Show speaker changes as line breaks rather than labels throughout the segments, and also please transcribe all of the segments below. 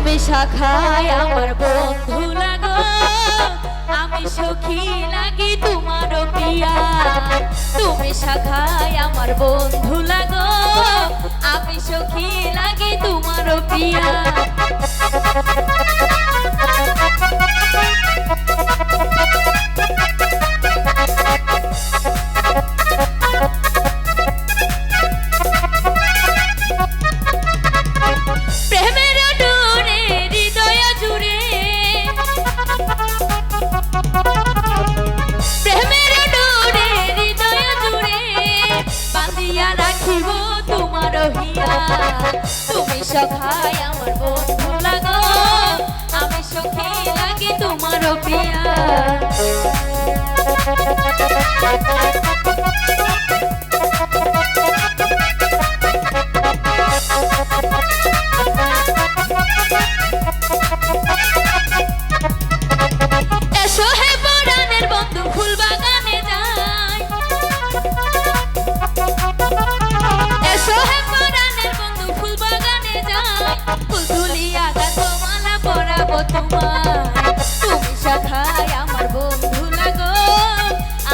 তুমি শাখায় আমার বন্ধু লাগো আমি সখী লাগি তোমার পিয়া তুমি শাখায় আমার বন্ধু লাগো আমি সখী লাগি তোমার পিয়া তুমি সখাই আমার বন্ধু লাগো। আমি সখী লাগে তোমার পিয়া তোমার। তুমি শাখায় আমার বন্ধু লাগো।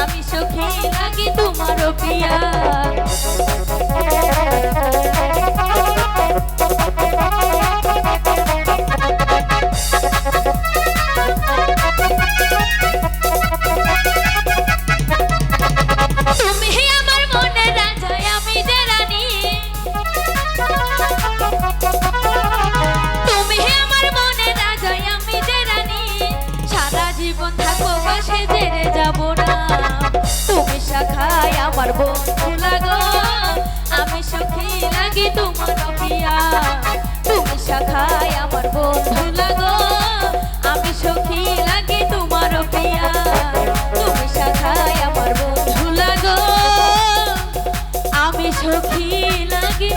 আমি সখী লাগি তোমার পিয়া তুমি শাখায় আমার বন্ধু লাগো। আমি সখী লাগি তোমার পিয়া তুমি শাখায় আমার বন্ধু লাগো। আমি সখী লাগি